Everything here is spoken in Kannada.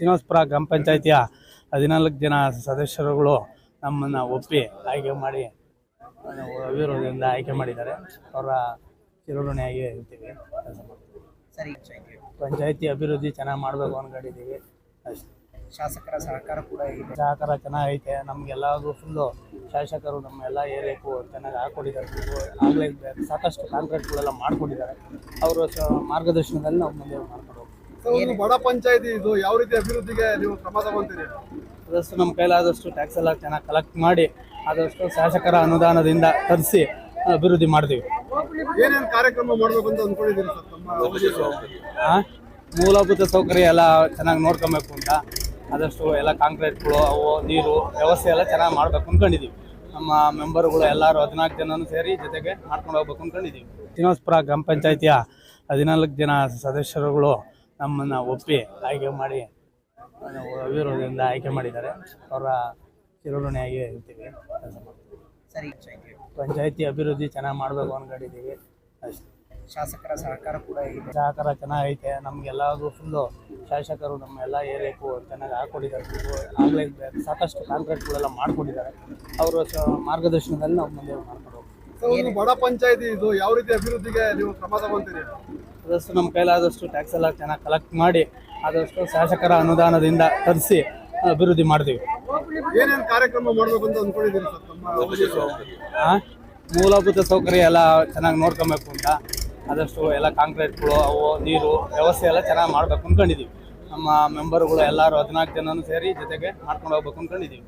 ಶ್ರೀನಿವಾಸಪುರ ಗ್ರಾಮ ಪಂಚಾಯಿತಿಯ ಹದಿನಾಲ್ಕು ಜನ ಸದಸ್ಯರುಗಳು ನಮ್ಮನ್ನು ಒಪ್ಪಿ ಆಯ್ಕೆ ಮಾಡಿ ಅವಿರೋಧದಿಂದ ಆಯ್ಕೆ ಮಾಡಿದ್ದಾರೆ. ಅವರ ಚಿರಋಣಿಯಾಗಿ ಇರ್ತೀವಿ ಕೆಲಸ ಮಾಡ್ತೀವಿ ಸರಿ ಪಂಚಾಯಿತಿ ಅಭಿವೃದ್ಧಿ ಚೆನ್ನಾಗಿ ಮಾಡಬೇಕು ಅನ್ಕೊಂಡಿದ್ದೀವಿ. ಅಷ್ಟೇ. ಶಾಸಕರ ಸಹಕಾರ ಕೂಡ ಇದೆ. ಸಹಕಾರ ಚೆನ್ನಾಗೈತೆ. ನಮಗೆಲ್ಲರಿಗೂ ಫುಲ್ಲು ಶಾಸಕರು ನಮ್ಮ ಎಲ್ಲ ಏರಿಯಾಕ್ಕೂ ಚೆನ್ನಾಗಿ ಹಾಕ್ಕೊಟ್ಟಿದ್ದಾರೆ ಆಗಲೇ ಸಾಕಷ್ಟು ಕಾಂಕ್ರೀಟ್ಗಳೆಲ್ಲ ಮಾಡಿಕೊಟ್ಟಿದ್ದಾರೆ. ಅವರ ಮಾರ್ಗದರ್ಶನದಲ್ಲಿ ನಾವು ಮುಂದೆ ಸರ್, ಒಂದು ಬಡ ಪಂಚಾಯತಿ ಇದು ಯಾವ ರೀತಿ ಅಭಿವೃದ್ಧಿಗೆ ನೀವು ಕ್ರಮ ತಗೊಂತೀರಿ ಆದಷ್ಟು ನಮ್ಮ ಕೈಲಾದಷ್ಟು ಟ್ಯಾಕ್ಸ್ ಎಲ್ಲ ಚೆನ್ನಾಗಿ ಕಲೆಕ್ಟ್ ಮಾಡಿ ಆದಷ್ಟು ಶಾಸಕರ ಅನುದಾನದಿಂದ ತರಿಸಿ ಅಭಿವೃದ್ಧಿ ಮಾಡ್ತೀವಿ. ಏನೇನು ಕಾರ್ಯಕ್ರಮ ಮಾಡಬೇಕು ಅಂತ ಅಂದ್ಕೊಂಡಿದ್ದೀರಿ ಸರ್ ತಮ್ಮ ಆ? ಮೂಲಭೂತ ಸೌಕರ್ಯ ಎಲ್ಲ ಚೆನ್ನಾಗಿ ನೋಡ್ಕೊಬೇಕು ಅಂತ ಆದಷ್ಟು ಎಲ್ಲ ಕಾಂಕ್ರೀಟ್ಗಳು ಅವು ನೀರು ವ್ಯವಸ್ಥೆ ಎಲ್ಲ ಚೆನ್ನಾಗಿ ಮಾಡ್ಬೇಕು ಅಂದ್ಕೊಂಡಿದ್ದೀವಿ ನಮ್ಮ ಮೆಂಬರ್ಗಳು ಎಲ್ಲರೂ ಹದಿನಾಲ್ಕು ಜನನು ಸೇರಿ ಜೊತೆಗೆ ಮಾಡ್ಕೊಂಡು ಹೋಗ್ಬೇಕು ಅಂದ್ಕೊಂಡಿದ್ದೀವಿ ಶ್ರೀನಿವಾಸಪುರ ಗ್ರಾಮ ಪಂಚಾಯಿತಿಯ ಹದಿನಾಲ್ಕು ಜನ ಸದಸ್ಯರುಗಳು ನಮ್ಮನ್ನು ಒಪ್ಪಿ ಆಯ್ಕೆ ಮಾಡಿ ಅವಿರೋಧದಿಂದ ಆಯ್ಕೆ ಮಾಡಿದ್ದಾರೆ. ಅವರ ಚಿರಋಣಿಯಾಗಿ ಇರ್ತೀವಿ ಕೆಲಸ ಮಾಡ್ತೀವಿ ಸರಿ ಪಂಚಾಯತಿ. ಅಭಿವೃದ್ಧಿ ಚೆನ್ನಾಗಿ ಮಾಡಬೇಕು ಅನ್ಕೊಂಡಿದ್ದೀವಿ. ಅಷ್ಟೇ. ಶಾಸಕರ ಸಹಕಾರ ಕೂಡ ಇದೆ. ಸಹಕಾರ ಚೆನ್ನಾಗೈತೆ ನಮಗೆಲ್ಲರಿಗೂ ಫುಲ್ಲು ಶಾಸಕರು ನಮ್ಮ ಎಲ್ಲ ಏರಿಯಾಕ್ಕೂ ಚೆನ್ನಾಗಿ ಹಾಕ್ಕೊಂಡಿದ್ದಾರೆ ಆಗಲೇ ಸಾಕಷ್ಟು ಕಾಂಕ್ರೀಟ್ಗಳೆಲ್ಲ ಮಾಡ್ಕೊಂಡಿದ್ದಾರೆ ಅವರ ಮಾರ್ಗದರ್ಶನದಲ್ಲಿ ನಾವು ಮುಂದೆ ಮಾಡ್ಕೊಂಡು ಹೋಗ್ತೀವಿ ಸರ್, ಒಂದು ಬಡ ಪಂಚಾಯತಿ ಇದು ಯಾವ ರೀತಿ ಅಭಿವೃದ್ಧಿಗೆ ನೀವು ಕ್ರಮ ತಗೊಂತೀರಿ ಆದಷ್ಟು ನಮ್ಮ ಕೈಲಾದಷ್ಟು ಟ್ಯಾಕ್ಸ್ ಎಲ್ಲ ಚೆನ್ನಾಗಿ ಕಲೆಕ್ಟ್ ಮಾಡಿ ಆದಷ್ಟು ಶಾಸಕರ ಅನುದಾನದಿಂದ ತರಿಸಿ ಅಭಿವೃದ್ಧಿ ಮಾಡ್ತೀವಿ. ಏನೇನು ಕಾರ್ಯಕ್ರಮ ಮಾಡಬೇಕು ಅಂತ ಅಂದ್ಕೊಂಡಿದ್ದೀರಿ ಸರ್ ತಮ್ಮ ಆ? ಮೂಲಭೂತ ಸೌಕರ್ಯ ಎಲ್ಲ ಚೆನ್ನಾಗಿ ನೋಡ್ಕೊಬೇಕು ಅಂತ. ಆದಷ್ಟು ಎಲ್ಲ ಕಾಂಕ್ರೀಟ್ಗಳು ಅವು ನೀರು ವ್ಯವಸ್ಥೆ ಎಲ್ಲ ಚೆನ್ನಾಗಿ ಮಾಡ್ಬೇಕು ಅಂದ್ಕೊಂಡಿದ್ದೀವಿ ನಮ್ಮ ಮೆಂಬರ್ಗಳು ಎಲ್ಲರೂ ಹದಿನಾಲ್ಕು ಜನನೂ ಸೇರಿ ಜೊತೆಗೆ ಮಾಡ್ಕೊಂಡು ಹೋಗ್ಬೇಕು ಅಂದ್ಕೊಂಡಿದ್ದೀವಿ